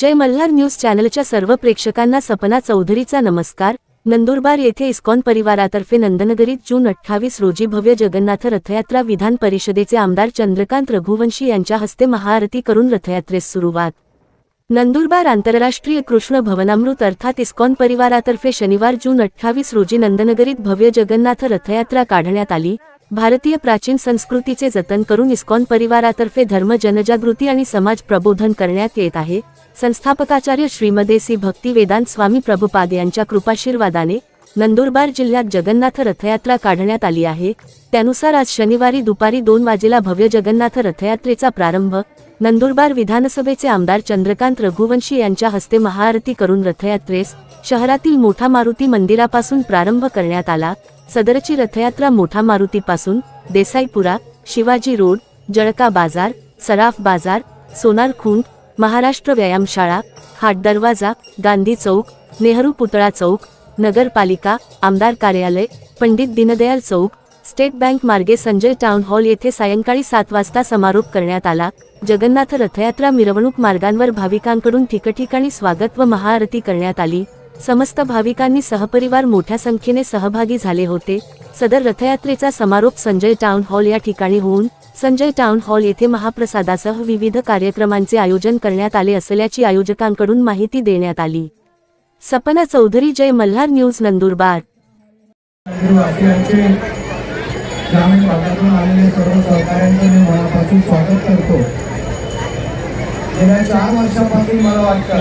जय Malhar news चॅनलच्या सर्व प्रेक्षकांना सपना चौधरीचा नमस्कार. नंदुरबार येथे इस्कॉन परिवारातर्फे नंदनगरीत जून अठ्ठावीस रोजी भव्य जगन्नाथ रथयात्रा विधान परिषदेचे आमदार चंद्रकांत रघुवंशी यांच्या हस्ते महाआरती करून रथयात्रेस सुरुवात. नंदुरबार आंतरराष्ट्रीय कृष्ण भवनामृत अर्थात इस्कॉन परिवारातर्फे शनिवार जून अठ्ठावीस रोजी नंदनगरीत भव्य जगन्नाथ रथयात्रा काढण्यात आली. भारतीय प्राचीन संस्कृतीचे जतन करून इस्कॉन परिवारातर्फे धर्म जनजागृती आणि समाज प्रबोधन करण्यात येत आहे. संस्थापकाचार्य श्रीमदे सी. भक्ती वेदांत स्वामी प्रभुपाद यांच्या कृपाशीर्वादाने नंदुरबार जिल्ह्यात जगन्नाथ रथयात्रा काढण्यात आली आहे. त्यानुसार आज शनिवारी दुपारी दोन वाजेला भव्य जगन्नाथ रथयात्रेचा प्रारंभ नंदुरबार विधानसभेचे आमदार चंद्रकांत रघुवंशी यांच्या हस्ते महाआरती करून रथयात्रेस शहरातील मोठा मारुती मंदिरापासून प्रारंभ करण्यात आला. सदरची रथयात्रा मोठा मारुतीपासून देसाईपुरा शिवाजी रोड जळका बाजार सराफ बाजार सोनार खुंट महाराष्ट्र व्यायामशाळा हाट दरवाजा गांधी चौक नेहरू पुतळा चौक नगरपालिका आमदार कार्यालय पंडित दीनदयाल चौक स्टेट बँक मार्गे संजय टाउन हॉल येथे सायंकाळी सात वाजता समारोप करण्यात आला. जगन्नाथ रथयात्रा मिरवणूक मार्गांवर भाविकांकडून ठिकठिकाणी स्वागत व महाआरती करण्यात आली. समस्त भाविकांनी सहपरिवार मोठ्या संख्येने सहभागी झाले होते. सदर रथयात्रेचा समारोप संजय टाउन हॉल या ठिकाणी होऊन संजय टाउन हॉल येथे महाप्रसादासह विविध कार्यक्रमांचे आयोजन करण्यात आले असल्याची आयोजकांकडून माहिती देण्यात आली. सपना चौधरी जय मल्हार न्यूज नंदुरबार. ग्रामीण भागातून आलेले सर्व सहकाऱ्यांचं मी मनापासून स्वागत करतो. गेल्या चार वर्षापासून मला वाटतं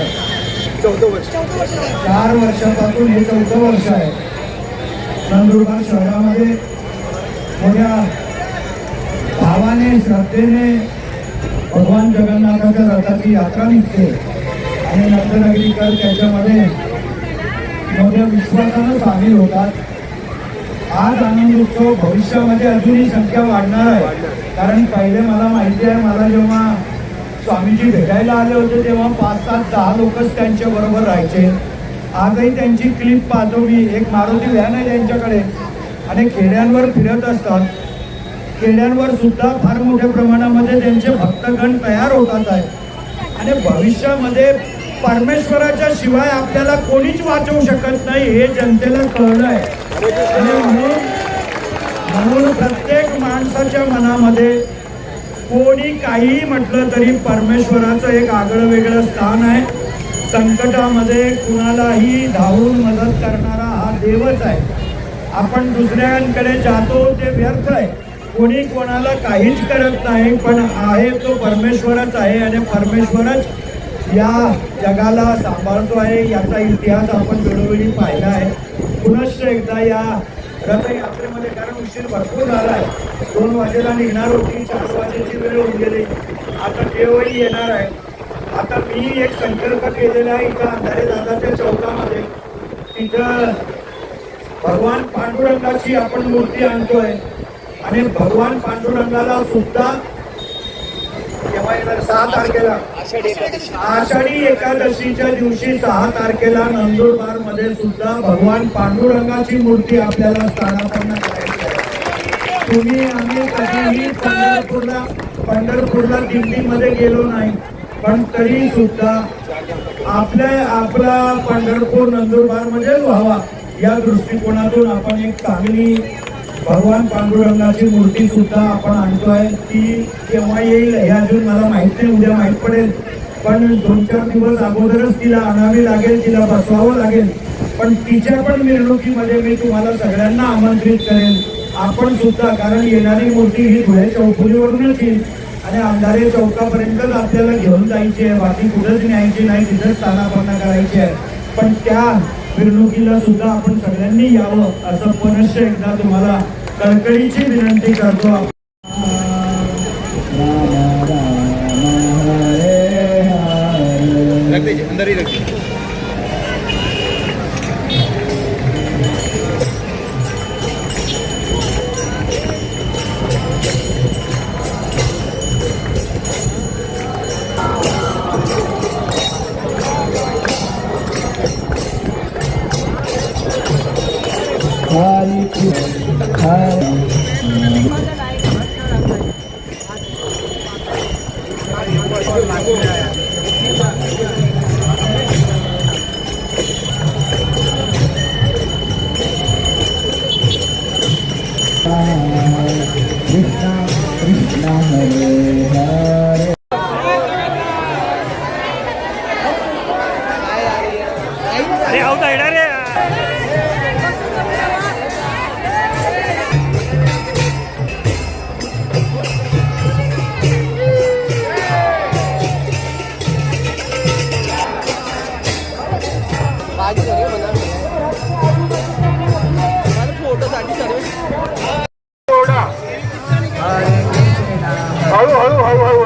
चौदा वर्ष. चार वर्षापासून हे चौथं वर्ष आहे. नंदुरबार शहरामध्ये मोठ्या भावाने श्रद्धेने भगवान जगन्नाथाच्या रथाची यात्रा निघते. आणि नंदनगरीकर त्याच्यामध्ये मोठ्या विश्वासानं सामील होतात. आज आनंद उत्सव भविष्यामध्ये अजूनही संख्या वाढणार आहे. कारण पहिले मला माहिती आहे मला जेव्हा स्वामीजी भेटायला आले होते तेव्हा पाच सात दहा लोकच त्यांच्या बरोबर राहायचे. आजही त्यांची क्लिप पाहतो मी एक मारुती व्हॅन आहे त्यांच्याकडे. आणि खेड्यांवर फिरत असतात. खेड्यांवर सुद्धा फार मोठ्या प्रमाणामध्ये त्यांचे भक्तगण तयार होतात आहे. आणि भविष्यामध्ये परमेश्वराच्या शिवाय आपल्याला कोणीच वाचवू शकत नाही हे जनतेला कळलं आहे. आणि म्हणून म्हणून प्रत्येक माणसाच्या मनामध्ये कोणी काहीही म्हटलं तरी परमेश्वराचं एक आगळं वेगळं स्थान आहे. संकटामध्ये कुणालाही धावून मदत करणारा हा देवच आहे. आपण दुसऱ्यांकडे जातो ते व्यर्थ आहे. कोणी कोणाला काहीच करत नाही पण आहे तो परमेश्वरच आहे आणि परमेश्वरच या जगाला सांभाळतो आहे याचा इतिहास आपण वेळोवेळी पाहिला आहे. पुनश्च एकदा या रथयात्रेमध्ये कारण उशीर भरपूर झाला आहे दोन वाजेला निघणार होती चार वाजेची वेळ होऊन गेली. आता देवही येणार आहे. आता मी एक संकल्प केलेला आहे इथं अंधारे दादाच्या चौकामध्ये. तिथं भगवान पांडुरंगाची आपण मूर्ती आणतोय. आणि भगवान पांडुरंगाला सुद्धा सहा तारखेला. आषाढी एकादशीच्या दिवशी सहा तारखेला नंदुरबारमध्ये सुद्धा भगवान पांडुरंगाची मूर्ती आपल्याला स्थानापन्न करायची आहे. तुम्ही आम्ही कधीही पंढरपूरला पंढरपूरला दिल्लीमध्ये गेलो नाही पण तरी सुद्धा आपल्या आपला पंढरपूर नंदुरबार मध्येच व्हावा या दृष्टिकोनातून आपण एक चांगली भगवान पांडुरंगाची मूर्ती सुद्धा आपण आणतोय. ती केव्हा येईल हे अजून ते उद्या माहीत पडेल. पण दोन चार दिवस अगोदरच तिला आणावी लागेल तिला बसवावं लागेल. पण तिच्या पण मिरवणुकीमध्ये मी तुम्हाला सगळ्यांना आमंत्रित करेन. आपण सुद्धा कारण येणारी मूर्ती ही धुळे चौफुलीवरूनच येईल. आणि अंधारे चौकापर्यंतच आपल्याला घेऊन जायची आहे. बाकी कुठंच न्यायची नाही तिथंच स्थानापन्न करायची आहे. पण त्या मिरवणुकीला सुद्धा आपण सगळ्यांनी यावं असं पुनश्च एकदा तुम्हाला कळकळीची विनंती करतो. हळू हळू हळू हळू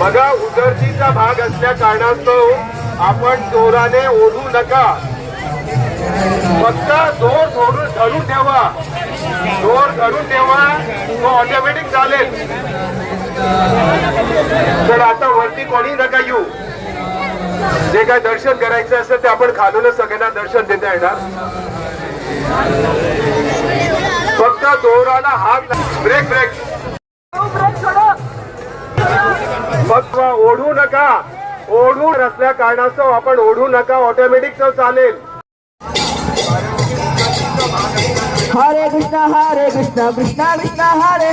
बघा उदरतीचा भाग असल्या कारणास्तव आपण जोराने ओढू नका. फक्त जोर धरून धरून ठेवा. जोर धरून ठेवा तो ऑटोमॅटिक चालेल. तर आता वरती कोणी नका येऊ. जे काय दर्शन करायचं असेल ते आपण खालूनच सगळ्यांना दर्शन देता येणार. फक्त जोराला हात ब्रेक ब्रेक फक्त ओढू नका. ओढू असल्या कारणास्तव आपण ओढू नका. ऑटोमॅटिक तो चालेल. हरे कृष्ण हरे कृष्ण कृष्ण कृष्ण हरे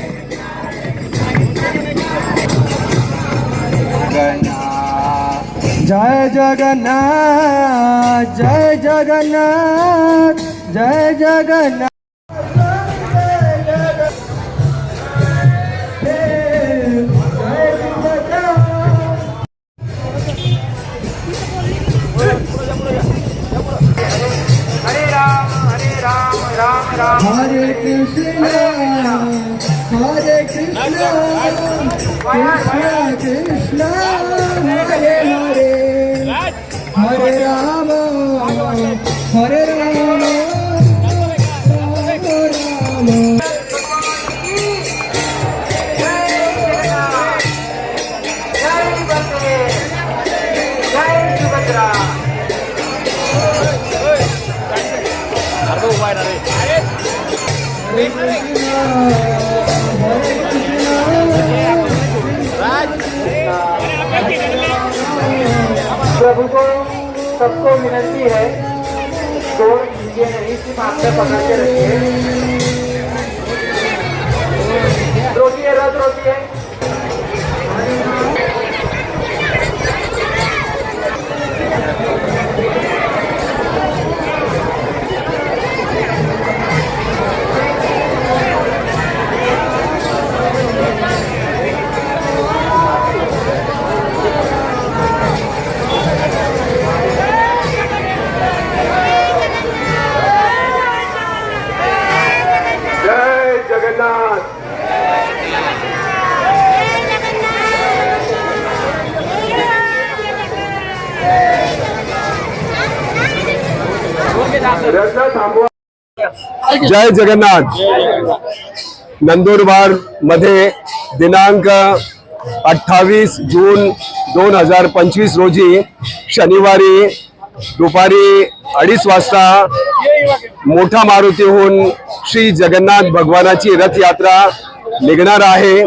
जय जगन्नाथ जय जगन्नाथ जय जगन्नाथ। हरे कृष्ण हरे कृष्ण कृष्ण कृष्ण। हरे हरे। হরে রাম হরে রাম প্রভু सबको विनती है। तो ये नहीं सिर्फ आपसे पकड़ के रखिए रोटी है रथ रोटी है। जय जगन्नाथ. नंदुरबारमध्ये दिनांक अठ्ठावीस जून दोन हजार पंचवीस रोजी शनिवारी दुपारी अडीच वाजता मोठा मारुतीहून श्री जगन्नाथ भगवानाची रथयात्रा निघणार आहे.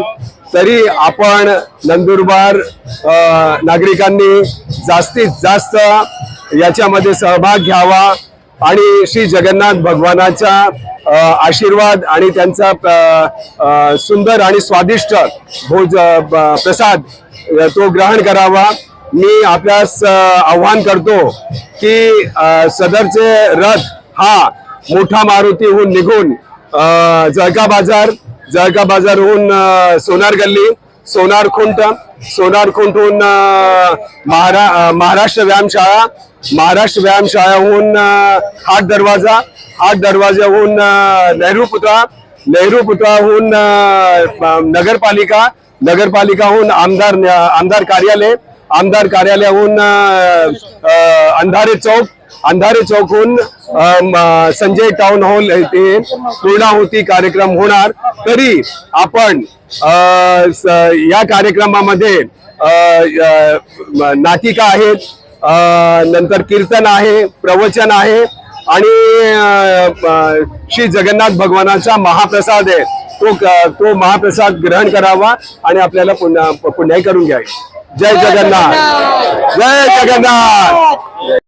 तरी आपण नंदुरबार नागरिकांनी जास्तीत जास्त याच्यामध्ये सहभाग घ्यावा. आणि श्री जगन्नाथ भगवानाचा आशीर्वाद आणि त्यांचा सुंदर आणि स्वादिष्ट भोज प्रसाद तो ग्रहण करावा. मी आपल्यास आव्हान करतो की सदरचे रथ हा मोठा मारुतीहून निघून जळका बाजार जळका बाजारहून सोनार गल्ली सोनार खुंट सोनार खुंटहून महारा महाराष्ट्र व्यायामशाळा महाराष्ट्र व्यायामशाळाहून हाट दरवाजा हाट दरवाजाहून नेहरू पुतळा नेहरू पुतळाहून नगरपालिका नगरपालिकाहून आमदार आमदार कार्यालय आमदार कार्यालयाहून अंधारे चौक अंधारे म, संजय टाउन हॉल येथे पूर्णाहुती कार्यक्रम होणार. तरी आपण या कार्यक्रमामध्ये नाटिका आहेत नंतर कीर्तन आहे प्रवचन आहे आणि श्री जगन्नाथ भगवानाचा महाप्रसाद आहे. तो तो महाप्रसाद ग्रहण करावा आणि आपल्याला पुन्हा पुण्याही करून घ्यावी. जय जगन्नाथ. जय जगन्नाथ.